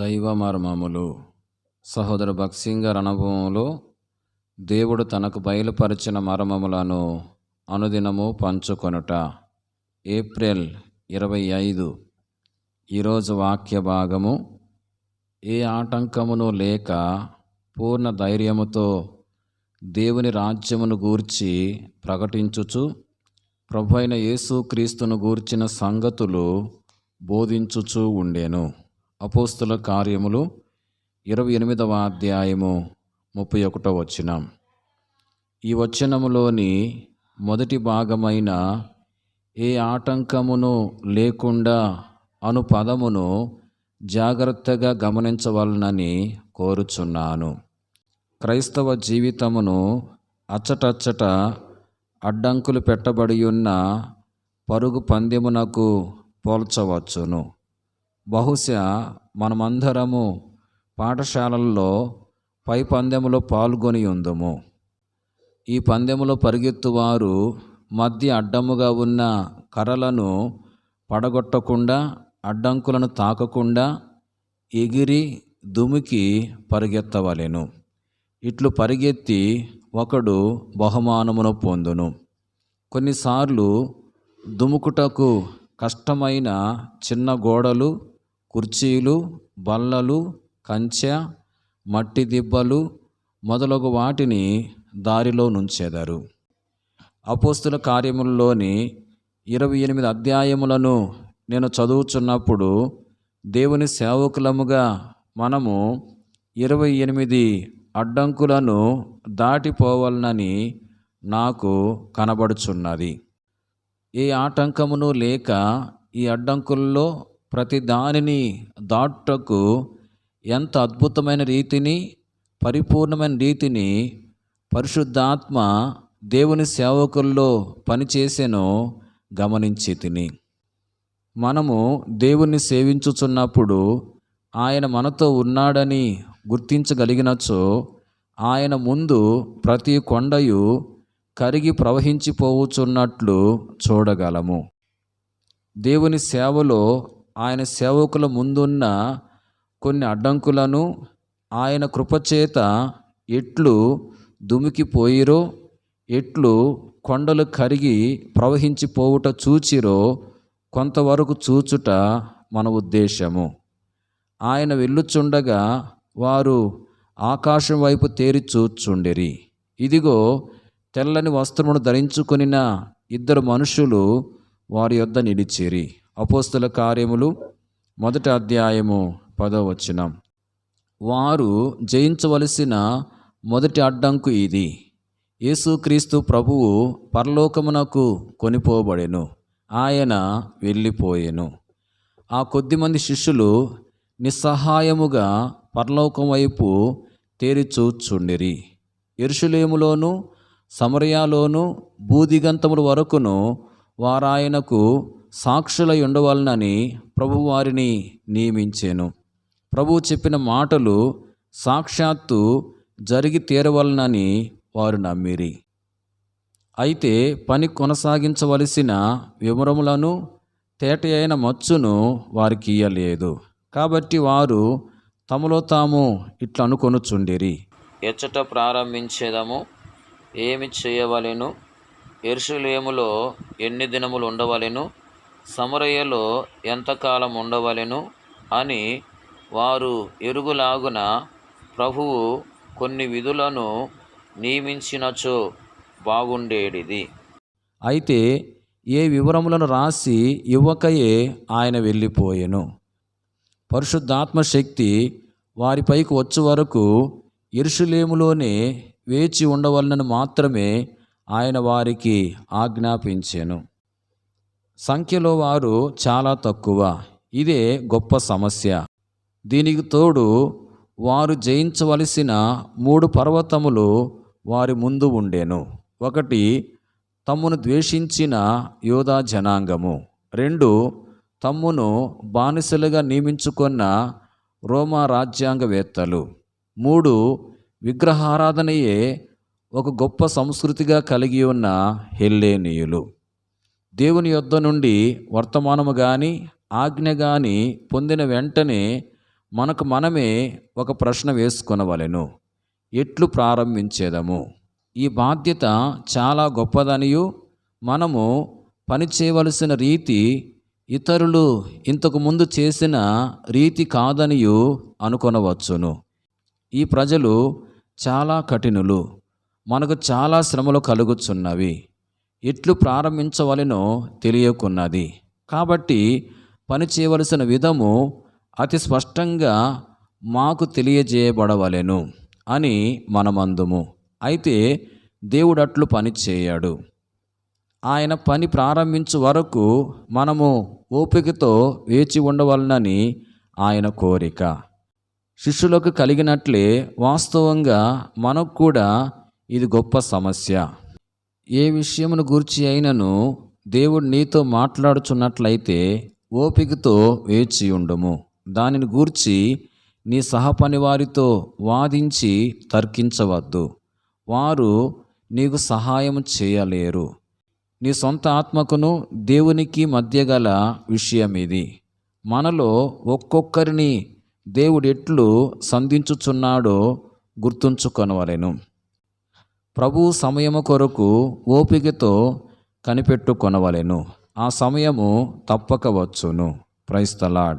దైవ మర్మములు సహోదర భక్సింగర్ అనుభవంలో దేవుడు తనకు బయలుపరిచిన మర్మములను అనుదినము పంచుకొనుట. ఏప్రిల్ ఇరవై ఐదు. ఈరోజు వాక్య భాగము. ఏ ఆటంకమును లేక పూర్ణ ధైర్యముతో దేవుని రాజ్యమును గూర్చి ప్రకటించుచు ప్రభు అయిన యేసుక్రీస్తును గూర్చిన సంగతులు బోధించుచూ ఉండెను. అపోస్తుల కార్యములు ఇరవై ఎనిమిదవ అధ్యాయము ముప్పై ఒకటో వచనం. ఈ వచనములోని మొదటి భాగమైన ఏ ఆటంకమును లేకుండా అను పదమును జాగ్రత్తగా గమనించవలనని కోరుచున్నాను. క్రైస్తవ జీవితమును అచ్చటచ్చట అడ్డంకులు పెట్టబడి ఉన్న పరుగు పందెమునకు పోల్చవచ్చును. బహుశా మనమందరము పాఠశాలల్లో పై పందెములో పాల్గొని ఉందము. ఈ పందెములో పరిగెత్తువారు మధ్య అడ్డముగా ఉన్న కర్రలను పడగొట్టకుండా అడ్డంకులను తాకకుండా ఎగిరి దుమికి పరిగెత్తవలెను. ఇట్లు పరిగెత్తి ఒకడు బహుమానమును పొందును. కొన్నిసార్లు దుముకుటకు కష్టమైన చిన్న గోడలు కుర్చీలు బల్లలు కంచె మట్టి దిబ్బలు మొదలగు వాటిని దారిలో నుంచేదారు. అపోస్తుల కార్యములలోని ఇరవై ఎనిమిది అధ్యాయములను నేను చదువుచున్నప్పుడు దేవుని సేవకులముగా మనము ఇరవై ఎనిమిది అడ్డంకులను దాటిపోవాలనని నాకు కనబడుచున్నది. ఏ ఆటంకమును లేక ఈ అడ్డంకుల్లో ప్రతి దానిని దాటుటకు ఎంత అద్భుతమైన రీతిని పరిపూర్ణమైన రీతిని పరిశుద్ధాత్మ దేవుని సేవకుల్లో పనిచేసేనో గమనించి తిని. మనము దేవుణ్ణి సేవించుచున్నప్పుడు ఆయన మనతో ఉన్నాడని గుర్తించగలిగినచో ఆయన ముందు ప్రతి కొండయు కరిగి ప్రవహించిపోవుచున్నట్లు చూడగలము. దేవుని సేవలో ఆయన సేవకుల ముందున్న కొన్ని అడ్డంకులను ఆయన కృపచేత ఎట్లు దుమికిపోయిరో ఎట్లు కొండలు కరిగి ప్రవహించిపోవుట చూచిరో కొంతవరకు చూచుట మన ఉద్దేశము. ఆయన వెళ్ళుచుండగా వారు ఆకాశం వైపు తేరి చూచుండిరి. ఇదిగో తెల్లని వస్త్రమును ధరించుకునిన ఇద్దరు మనుషులు వారి యొద్ద నిలిచిరి. అపోస్తుల కార్యములు మొదటి అధ్యాయము పదో వచనం. వారు జయించవలసిన మొదటి అడ్డంకు ఇది. యేసుక్రీస్తు ప్రభువు పరలోకమునకు కొనిపోబడెను. ఆయన వెళ్ళిపోయెను. ఆ కొద్దిమంది శిష్యులు నిస్సహాయముగా పరలోకం వైపు తేరిచూచుండిరి. ఎరుషులేములోనూ సమరయాలోను బూదిగంతముల వరకును వారాయనకు సాక్షులై ఉండవలనని ప్రభు వారిని నియమించాను. ప్రభు చెప్పిన మాటలు సాక్షాత్తు జరిగి తీరవలనని వారు నమ్మిరి. అయితే పని కొనసాగించవలసిన వివరములను తేట అయిన మచ్చును వారికి ఇయ్యలేదు. కాబట్టి వారు తమలో తాము ఇట్లా అనుకొనుచుండిరి ఎచ్చట ప్రారంభించేదము ఏమి చేయవలెను? ఎరుషులేములో ఎన్ని దినములు ఉండవలెను? సమరయ్యలో ఎంతకాలం ఉండవలెను? అని వారు ఎరుగులాగున ప్రభువు కొన్ని విధులను నియమించినచో బాగుండేడిది. అయితే ఏ వివరములను రాసి ఇవ్వకయే ఆయన వెళ్ళిపోయెను. పరిశుద్ధాత్మ శక్తి వారిపైకి వచ్చే వరకు ఇరుషులేములోనే వేచి ఉండవలనని మాత్రమే ఆయన వారికి ఆజ్ఞాపించాను. సంఖ్యలో వారు చాలా తక్కువ. ఇదే గొప్ప సమస్య. దీనికి తోడు వారు జయించవలసిన మూడు పర్వతములు వారి ముందు ఉండేను. ఒకటి తమ్మును ద్వేషించిన యోధా జనాంగము. రెండు తమ్మును బానిసలుగా నియమించుకున్న రోమా రాజ్యాంగవేత్తలు. మూడు విగ్రహారాధనయే ఒక గొప్ప సంస్కృతిగా కలిగి ఉన్న హెల్లేనీయులు. దేవుని యొద్ద నుండి వర్తమానము కానీ ఆజ్ఞ కానీ పొందిన వెంటనే మనకు మనమే ఒక ప్రశ్న వేసుకొనవలెను. ఎట్లు ప్రారంభించేదము? ఈ బాధ్యత చాలా గొప్పదనియు మనము పని చేయవలసిన రీతి ఇతరులు ఇంతకు ముందు చేసిన రీతి కాదనియు అనుకొనవచ్చును. ఈ ప్రజలు చాలా కఠినులు మనకు చాలా శ్రమలు కలుగుచున్నవి. ఎట్లు ప్రారంభించవలెనో తెలియకున్నది. కాబట్టి పని చేయవలసిన విధము అతి స్పష్టంగా మాకు తెలియజేయబడవలెను అని మనమందుము. అయితే దేవుడు అట్లు పని చేయడు. ఆయన పని ప్రారంభించు వరకు మనము ఓపికతో వేచి ఉండవలనని ఆయన కోరిక. శిష్యులకు కలిగినట్లే వాస్తవంగా మనకు కూడా ఇది గొప్ప సమస్య. ఏ విషయమును గూర్చి అయినను దేవుడు నీతో మాట్లాడుచున్నట్లయితే ఓపికతో వేచి ఉండుము. దానిని గూర్చి నీ సహపని వారితో వాదించి తర్కించవద్దు. వారు నీకు సహాయం చేయలేరు. నీ సొంత ఆత్మకును దేవునికి మధ్య గల విషయం ఇది మనలో ఒక్కొక్కరిని దేవుడు ఎట్లు సంధించుచున్నాడో గుర్తుంచుకొనవలెను. ప్రభు సమయము కొరకు ఓపికతో కనిపెట్టుకొనవలెను. ఆ సమయము తప్పక వచ్చును. ప్రైస్తలాడ్